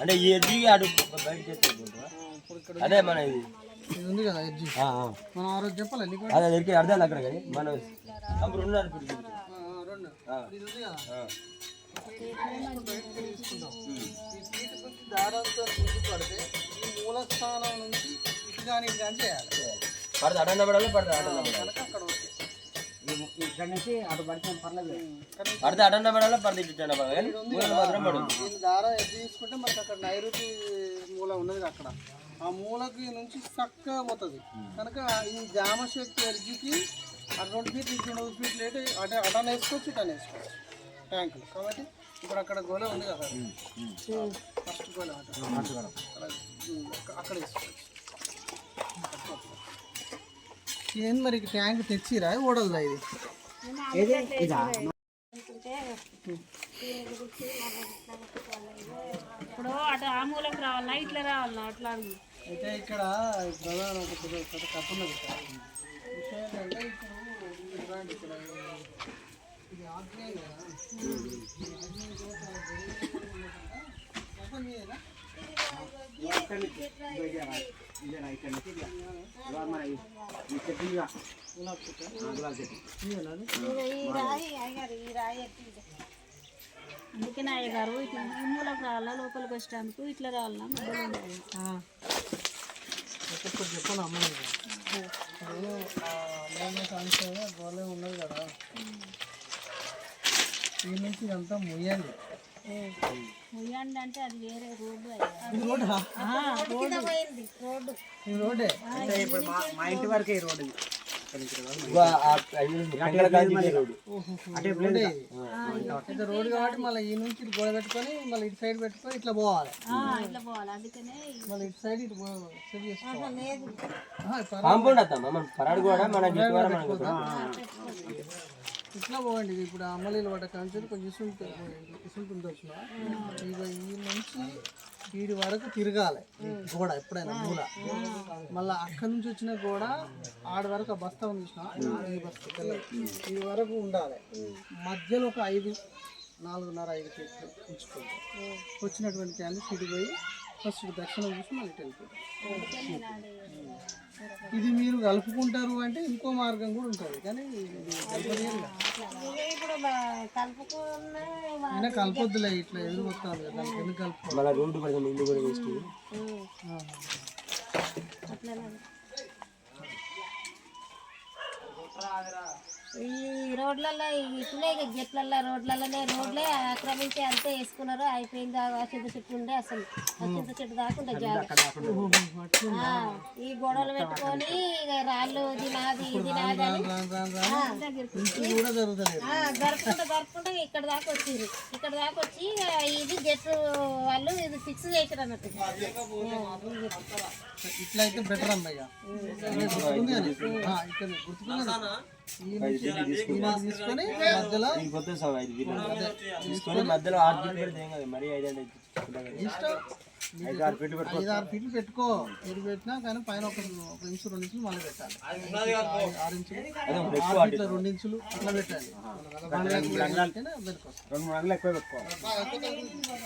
అంటే ఈ ఎడ్జి అడు బయట అదే మన ఇది. ఇది ఉంది కదా ఎడ్జి. మనం ఆ రోజు చెప్పాలి అదే దగ్గరికి అర్థం అక్కడ కానీ మన రెండు. ఇది ఉంది కదా? దారంతో ముందు పడితే ఈ మూల స్థానం నుంచి ఇటు కానీ ఇటు కానీ చేయాలి. పడితే అడన్న పడాలి పడితే అడన్న పడాలి కనుక అక్కడ ఓకే. ఇక్కడ నుంచి అటు పడితే పర్లేదు పడితే అడన్న పడాలి పడితే ఇటు అన్న పడాలి మాత్రం పడదు. దీని దారం తీసుకుంటే మనకి అక్కడ నైరుతి మూల ఉన్నది అక్కడ. ఆ మూలకి నుంచి చక్కగా పోతుంది. కనుక ఈ జామ శక్తి ఎడ్జికి ఆ రెండు ఫీట్లు ఇటు రెండు ఫీట్లు లేట్ అటు అటన్ వేసుకోవచ్చు ఇటన్ వేసుకోవచ్చు ట్యాంకులు కాబట్టి ఇప్పుడు అక్కడ గోలే ఉంది కదా. ఫస్ట్. అక్కడ ఏం మరి ట్యాంక్ తెచ్చిరా? ఓడదుదా ఇది. ఇప్పుడు అటు ఆ మూలకు రావాలా ఇట్లా రావాలా అట్లా అయితే ఇక్కడ ప్రధాన ఒక కథ ఉన్నది. విషయం ఏంటంటే ఇప్పుడు ఇక్కడ ఇది ఆగ్నేయం కదా. ఆగ్నేయం ఇక్కడ నుంచి ఇదేనా ఇక్కడ నుంచి ఇట్లా. ఇవాళ మన ఈ- చెట్టు ఇదిగా. చెట్టు. ఇట్లా ఈ మూలకు రావాలా లోపలికి వచ్చేందుకు ఇట్లా రావాలా చెప్పాను అమ్మాయి ఉన్నది కదా ఈ నుంచి అంతా ముయ్యాలి అంటే అది వేరే రోడ్డు రోడ్డు రోడ్డు రోడ్డే అంటే ఇప్పుడు మా ఇంటి వరకే రోడ్డు రోడ్ కాబట్టి మళ్ళీ ఈ నుంచి ఇటు గోడ పెట్టుకొని మళ్ళీ ఇటు సైడ్ పెట్టుకొని ఇట్లా పోవాలి ఇట్లా పోవాలి అందుకనే మళ్ళీ ఇటు సైడ్ ఇటు కాంపౌండ్ పరాడు కూడా మన ఇట్లా పోవండి ఇప్పుడు అమ్మలీలు పడ్డ కంచెలు కొంచెం ఇసుంటు ఇసుంటుంది వచ్చిన ఇక ఈ నుంచి వీడి వరకు తిరగాలి గోడ ఎప్పుడైనా మూల. మళ్ళీ అక్కడి నుంచి వచ్చిన గోడ ఆడ వరకు ఆ బస్తా ఉంది ఈ బస్తా ఈ వరకు ఉండాలి. మధ్యలో ఒక ఐదు నాలుగున్నర ఐదు ఫీట్లు ఉంచుకోండి. వచ్చినటువంటి క్యాన్స్ ఇటు పోయి ఫస్ట్ దర్శనం చూసి మళ్ళీ వెళ్ళిపోతాం ఇది మీరు కలుపుకుంటారు అంటే ఇంకో మార్గం కూడా ఉంటుంది. కానీ అయినా కలపొద్దులే ఇట్లా ఎదురు వస్తుంది కదా ఎందుకు కలుపుకోవాలి? మళ్ళీ రోడ్డు పడుతుంది ఇల్లు కూడా వేస్ట్. ఈ రోడ్లలో ఇట్లే గెట్లల్లో రోడ్లలోనే రోడ్లే ఆక్రమించి అంతే వేసుకున్నారు. అయిపోయింది ఆ చింత చెట్టు ఉండే అసలు. ఆ చింత చెట్టు దాకుండా జాగ్రత్త ఈ గొడవలు పెట్టుకొని ఇక రాళ్ళు ఇది నాది ఇది నాది అని జరుపుకుంటూ జరుపుకుంటూ ఇక్కడ దాకా వచ్చిండ్రు ఇక్కడ దాకా వచ్చి ఇక ఇది గెట్టు వాళ్ళు ఇది ఫిక్స్ చేసారు అన్నట్టు. ఇట్లా అయితే బెటర్ గుర్తుకుంది తీసుకొని మధ్యలో ఐదు తీసుకొని మధ్యలో ఆరు పెడితే ఏం కాదు మరీ ఐదు అంటే ఐదు ఆరు ఫీట్లు పెట్టుకో. ఇది పెట్టినా కానీ పైన ఒక ఒక ఇంచు రెండు ఇంచులు మళ్ళీ పెట్టాలి. ఆరు ఇంచులు. ఆరు ఫీట్ల రెండు ఇంచులు అట్లా పెట్టాలి. రెండు మూడు ఎక్కువ పెట్టుకోవాలి